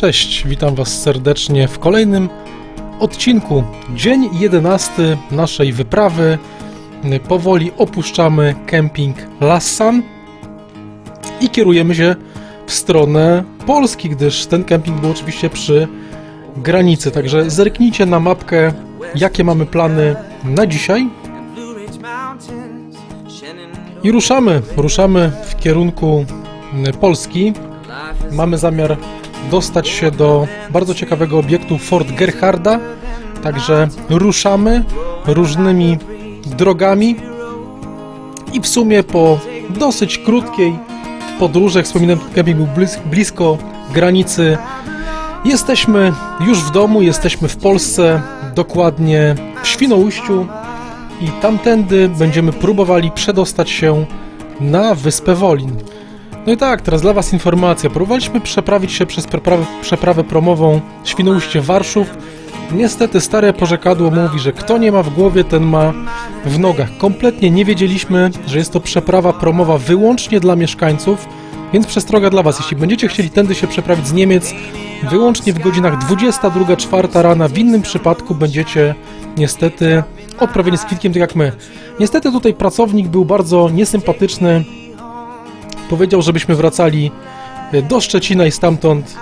Cześć, witam Was serdecznie w kolejnym odcinku. Dzień 11 naszej wyprawy. Powoli opuszczamy kemping Lassan i kierujemy się w stronę Polski, gdyż ten kemping był oczywiście przy granicy. Także zerknijcie na mapkę, jakie mamy plany na dzisiaj. I ruszamy, ruszamy w kierunku Polski. Mamy zamiar dostać się do bardzo ciekawego obiektu Fort Gerharda. Także ruszamy różnymi drogami i w sumie po dosyć krótkiej podróży, jak wspominałem, kemping był blis- blisko granicy. Jesteśmy już w domu, jesteśmy w Polsce, dokładnie w Świnoujściu i tamtędy będziemy próbowali przedostać się na wyspę Wolin. No i tak, teraz dla Was informacja. Próbowaliśmy przeprawić się przez przeprawę, przeprawę promową Świnoujście-Warszów. Niestety stare porzekadło mówi, że kto nie ma w głowie, ten ma w nogach. Kompletnie nie wiedzieliśmy, że jest to przeprawa promowa wyłącznie dla mieszkańców, więc przestroga dla Was. Jeśli będziecie chcieli tędy się przeprawić z Niemiec, wyłącznie w godzinach 22-4 rana, w innym przypadku będziecie niestety odprawieni z kwitkiem, tak jak my. Niestety tutaj pracownik był bardzo niesympatyczny, powiedział, żebyśmy wracali e, do Szczecina i stamtąd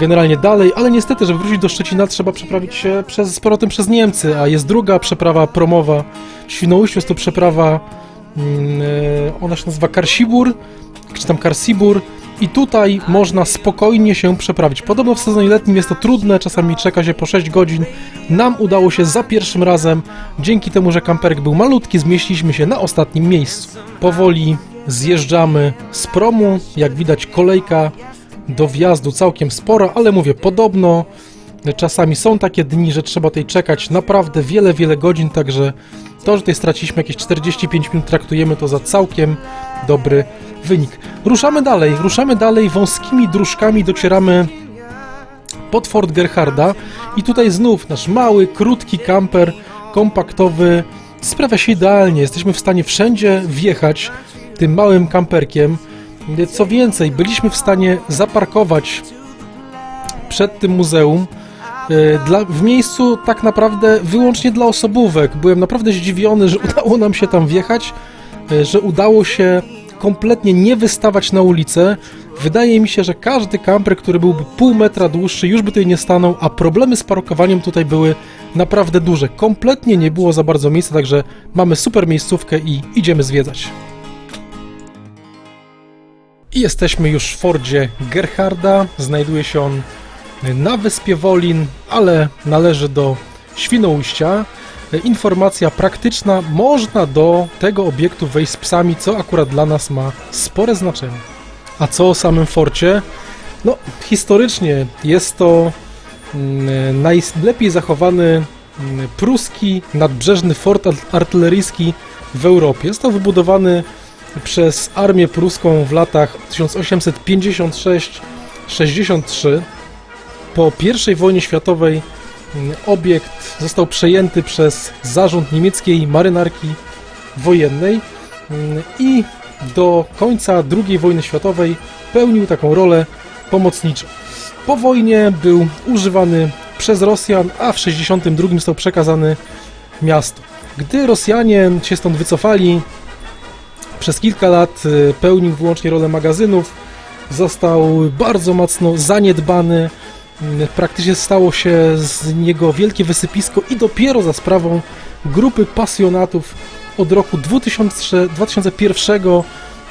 generalnie dalej, ale niestety, żeby wrócić do Szczecina trzeba przeprawić się przez, z powrotem przez Niemcy, a jest druga przeprawa promowa w Świnoujściu, jest to przeprawa, e, ona się nazywa Karsibur, czy tam Karsibur i tutaj można spokojnie się przeprawić. Podobno w sezonie letnim jest to trudne, czasami czeka się po 6 godzin. Nam udało się za pierwszym razem, dzięki temu, że kamperek był malutki, zmieściliśmy się na ostatnim miejscu. Powoli zjeżdżamy z promu, jak widać kolejka do wjazdu całkiem spora, ale mówię, podobno czasami są takie dni, że trzeba tutaj czekać naprawdę wiele, wiele godzin, także to, że tutaj straciliśmy jakieś 45 minut, traktujemy to za całkiem dobry wynik. Ruszamy dalej, ruszamy dalej, wąskimi dróżkami docieramy pod Fort Gerharda i tutaj znów nasz mały, krótki kamper kompaktowy sprawia się idealnie. Jesteśmy w stanie wszędzie wjechać tym małym kamperkiem. Co więcej, byliśmy w stanie zaparkować przed tym muzeum e, dla, w miejscu tak naprawdę wyłącznie dla osobówek. Byłem naprawdę zdziwiony, że udało nam się tam wjechać, e, że udało się kompletnie nie wystawać na ulicę. Wydaje mi się, że każdy kamper, który byłby pół metra dłuższy, już by tutaj nie stanął, a problemy z parkowaniem tutaj były naprawdę duże. Kompletnie nie było za bardzo miejsca, także mamy super miejscówkę i idziemy zwiedzać. I jesteśmy już w Fordzie Gerharda. Znajduje się on na wyspie Wolin, ale należy do Świnoujścia. Informacja praktyczna, można do tego obiektu wejść z psami, co akurat dla nas ma spore znaczenie. A co o samym forcie? No, historycznie jest to mm, najlepiej zachowany mm, pruski nadbrzeżny fort artyleryjski w Europie. To wybudowany przez armię pruską w latach 1856-63. Po I wojnie światowej mm, obiekt został przejęty przez zarząd niemieckiej marynarki wojennej mm, i do końca II wojny światowej pełnił taką rolę pomocniczą. Po wojnie był używany przez Rosjan, a w 1962 został przekazany miastu. Gdy Rosjanie się stąd wycofali, przez kilka lat y, pełnił wyłącznie rolę magazynów. Został bardzo mocno zaniedbany. Y, Praktycznie stało się z niego wielkie wysypisko i dopiero za sprawą grupy pasjonatów od roku 2003, 2001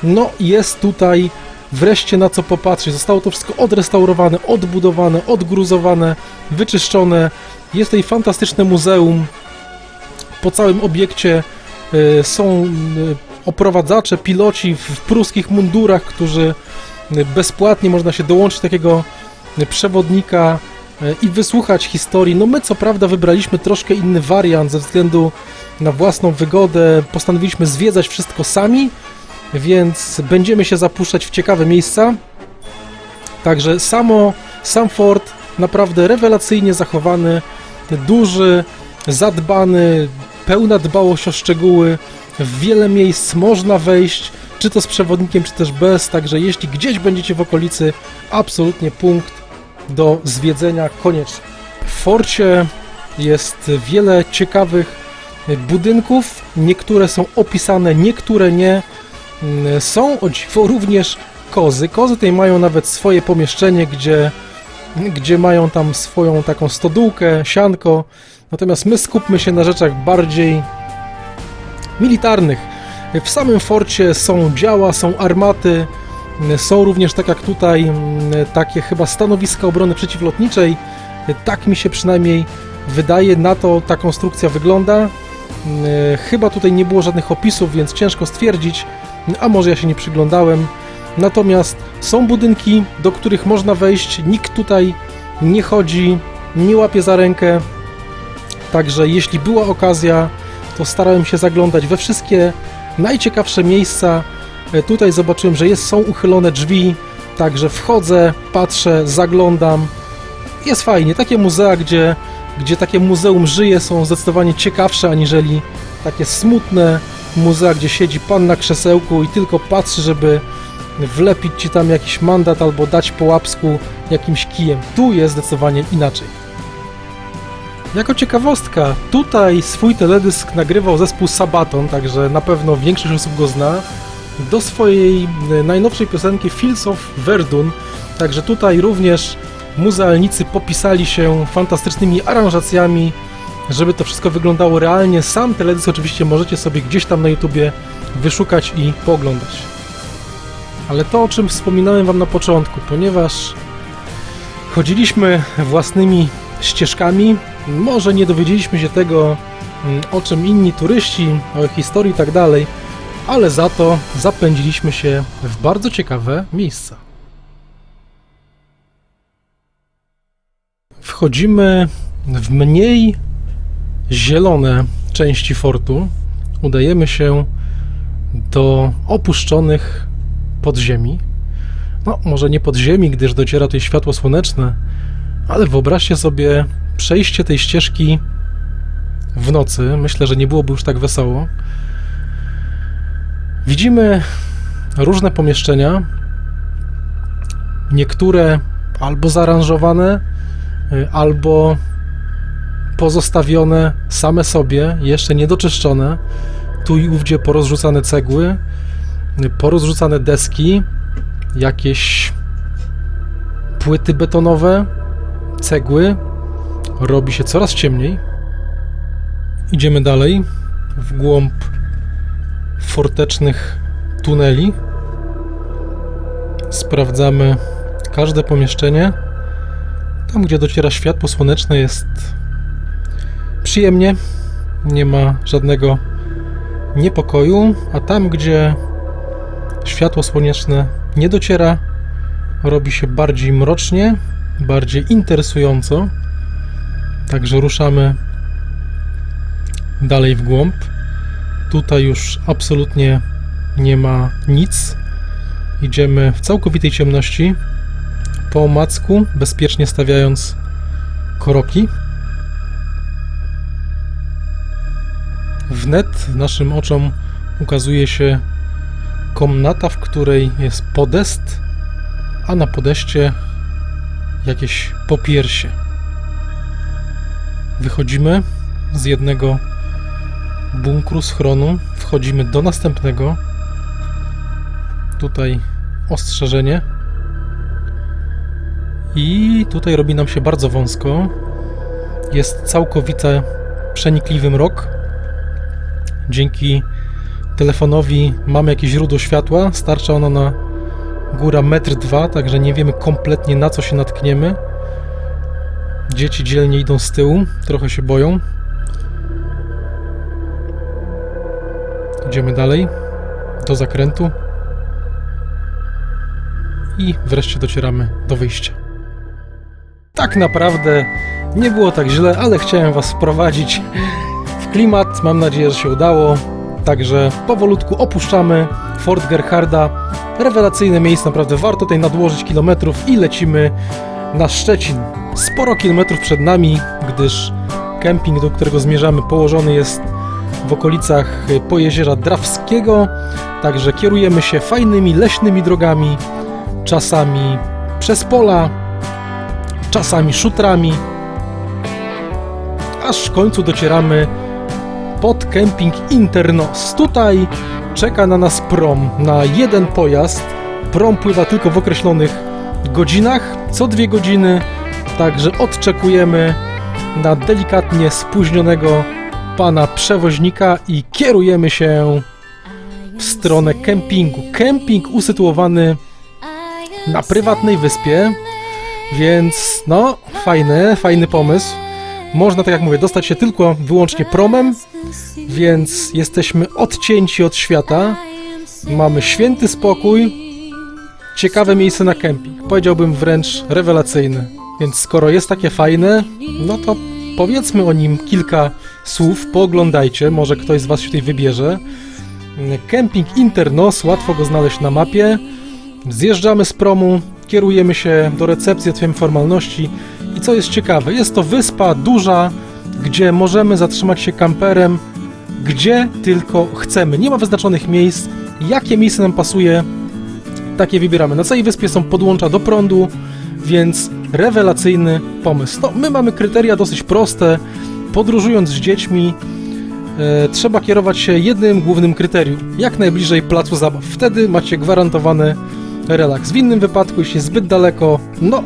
no jest tutaj wreszcie na co popatrzeć. Zostało to wszystko odrestaurowane, odbudowane, odgruzowane, wyczyszczone. Jest tutaj fantastyczne muzeum. Po całym obiekcie y, są y, oprowadzacze, piloci w pruskich mundurach, którzy bezpłatnie można się dołączyć takiego przewodnika e, i wysłuchać historii. No my co prawda wybraliśmy troszkę inny wariant ze względu na własną wygodę. Postanowiliśmy zwiedzać wszystko sami, więc będziemy się zapuszczać w ciekawe miejsca. Także samo, sam fort naprawdę rewelacyjnie zachowany, duży, zadbany, pełna dbałość o szczegóły. W wiele miejsc można wejść, czy to z przewodnikiem, czy też bez, także jeśli gdzieś będziecie w okolicy, absolutnie punkt do zwiedzenia koniecznie. W forcie jest wiele ciekawych budynków. Niektóre są opisane, niektóre nie. Są o dziwo również kozy. Kozy tutaj mają nawet swoje pomieszczenie, gdzie, gdzie mają tam swoją taką stodółkę, sianko. Natomiast my skupmy się na rzeczach bardziej militarnych. W samym forcie są działa, są armaty, są również, tak jak tutaj, takie chyba stanowiska obrony przeciwlotniczej. Tak mi się przynajmniej wydaje, na to ta konstrukcja wygląda. Chyba tutaj nie było żadnych opisów, więc ciężko stwierdzić, a może ja się nie przyglądałem. Natomiast są budynki, do których można wejść, nikt tutaj nie chodzi, nie łapie za rękę. Także jeśli była okazja, to starałem się zaglądać we wszystkie najciekawsze miejsca. E, Tutaj zobaczyłem, że jest, są uchylone drzwi, także wchodzę, patrzę, zaglądam. Jest fajnie. Takie muzea, gdzie, gdzie takie muzeum żyje, są zdecydowanie ciekawsze aniżeli takie smutne muzea, gdzie siedzi pan na krzesełku i tylko patrzy, żeby wlepić ci tam jakiś mandat albo dać po łapsku jakimś kijem. Tu jest zdecydowanie inaczej. Jako ciekawostka, tutaj swój teledysk nagrywał zespół Sabaton, także na pewno większość osób go zna, do swojej e, najnowszej piosenki Fields of Verdun, także tutaj również muzealnicy popisali się fantastycznymi aranżacjami, żeby to wszystko wyglądało realnie. Sam teledysk oczywiście możecie sobie gdzieś tam na YouTubie wyszukać i pooglądać. Ale to, o czym wspominałem Wam na początku, ponieważ chodziliśmy własnymi ścieżkami, może nie dowiedzieliśmy się tego, mm, o czym inni turyści, o historii i tak dalej, ale za to zapędziliśmy się w bardzo ciekawe miejsca. Wchodzimy w mniej zielone części fortu. Udajemy się do opuszczonych podziemi. No, może nie podziemi, gdyż dociera tutaj światło słoneczne, ale wyobraźcie sobie przejście tej ścieżki w nocy. Myślę, że nie byłoby już tak wesoło. Widzimy różne pomieszczenia. Niektóre albo zaaranżowane, y, albo pozostawione same sobie, jeszcze niedoczyszczone. Tu i ówdzie porozrzucane cegły, y, porozrzucane deski, jakieś płyty betonowe, cegły. Robi się coraz ciemniej. Idziemy dalej w głąb fortecznych tuneli. Sprawdzamy każde pomieszczenie. Tam, gdzie dociera światło słoneczne, jest przyjemnie. Nie ma żadnego niepokoju, a tam, gdzie światło słoneczne nie dociera, robi się bardziej mrocznie, bardziej interesująco. Także ruszamy dalej w głąb. Tutaj już absolutnie nie ma nic. Idziemy w całkowitej ciemności, po omacku, bezpiecznie stawiając kroki. Wnet naszym oczom ukazuje się komnata, w której jest podest, a na podeście jakieś popiersie. Wychodzimy z jednego bunkru, schronu, wchodzimy do następnego. Tutaj ostrzeżenie. I tutaj robi nam się bardzo wąsko. Jest całkowite przenikliwy mrok. Dzięki telefonowi mamy jakieś źródło światła. Starcza ono na góra metr dwa, także nie wiemy kompletnie na co się natkniemy. Dzieci dzielnie idą z tyłu, trochę się boją. Idziemy dalej do zakrętu i wreszcie docieramy do wyjścia. Tak naprawdę nie było tak źle, ale chciałem Was wprowadzić w klimat. Mam nadzieję, że się udało. Także powolutku opuszczamy Fort Gerharda. Rewelacyjne miejsce, naprawdę warto tutaj nadłożyć kilometrów i lecimy na Szczecin. Sporo kilometrów przed nami, gdyż kemping, do którego zmierzamy, położony jest w okolicach Pojezierza Drawskiego. Także kierujemy się fajnymi leśnymi drogami, czasami przez pola, czasami szutrami, aż w końcu docieramy pod kemping Internos. Tutaj czeka na nas prom na jeden pojazd. Prom pływa tylko w określonych godzinach, co dwie godziny, także odczekujemy na delikatnie spóźnionego pana przewoźnika i kierujemy się w stronę kempingu. Kemping usytuowany na prywatnej wyspie, więc no, fajny, fajny pomysł. Można, tak jak mówię, dostać się tylko wyłącznie promem, więc jesteśmy odcięci od świata. Mamy święty spokój, ciekawe miejsce na kemping. Powiedziałbym wręcz rewelacyjne. Więc skoro jest takie fajne, no to powiedzmy o nim kilka słów, pooglądajcie, może ktoś z Was się tutaj wybierze. Kemping Internos, łatwo go znaleźć na mapie. Zjeżdżamy z promu, kierujemy się do recepcji, otwieramy formalności i co jest ciekawe, jest to wyspa duża, gdzie możemy zatrzymać się kamperem, gdzie tylko chcemy. Nie ma wyznaczonych miejsc. Jakie miejsce nam pasuje, takie wybieramy. Na całej wyspie są podłącza do prądu, więc rewelacyjny pomysł. No, my mamy kryteria dosyć proste. Podróżując z dziećmi, e, trzeba kierować się jednym głównym kryterium. Jak najbliżej placu zabaw. Wtedy macie gwarantowany relaks. W innym wypadku, jeśli jest zbyt daleko, no,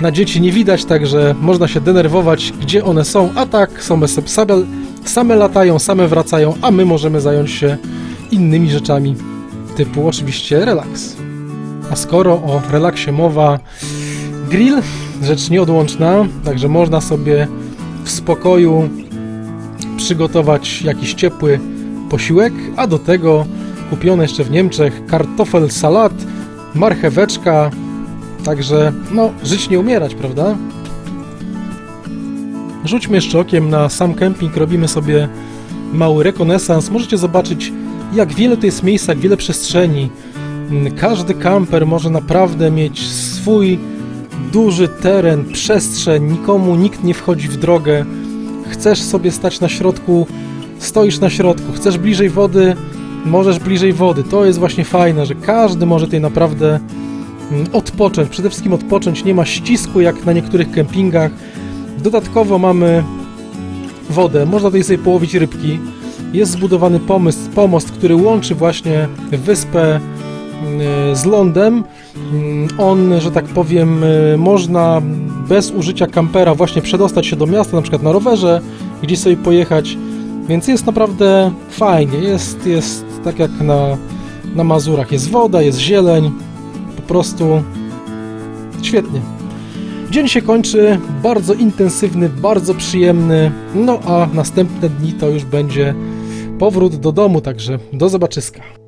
na dzieci nie widać, także można się denerwować, gdzie one są, a tak same, same, same latają, same wracają, a my możemy zająć się innymi rzeczami, typu oczywiście relaks. A skoro o relaksie mowa, grill, rzecz nieodłączna, także można sobie w spokoju przygotować jakiś ciepły posiłek, a do tego kupione jeszcze w Niemczech kartofel salat, marcheweczka, także no, żyć nie umierać, prawda? Rzućmy jeszcze okiem na sam kemping, robimy sobie mały rekonesans. Możecie zobaczyć, jak wiele to jest miejsca, jak wiele przestrzeni. Każdy kamper może naprawdę mieć swój duży teren, przestrzeń, nikomu nikt nie wchodzi w drogę. Chcesz sobie stać na środku, stoisz na środku. Chcesz bliżej wody, możesz bliżej wody. To jest właśnie fajne, że każdy może tutaj naprawdę mm, odpocząć. Przede wszystkim odpocząć. Nie ma ścisku jak na niektórych kempingach. Dodatkowo mamy wodę. Można tutaj sobie połowić rybki. Jest zbudowany pomysł, pomost, który łączy właśnie wyspę mm, z lądem. Mm, On, że tak powiem, y, można bez użycia kampera właśnie przedostać się do miasta, na przykład na rowerze, gdzieś sobie pojechać. Więc jest naprawdę fajnie. Jest, jest tak jak na, na Mazurach. Jest woda, jest zieleń. Po prostu świetnie. Dzień się kończy, bardzo intensywny, bardzo przyjemny. No a następne dni to już będzie powrót do domu, także do zobaczyska.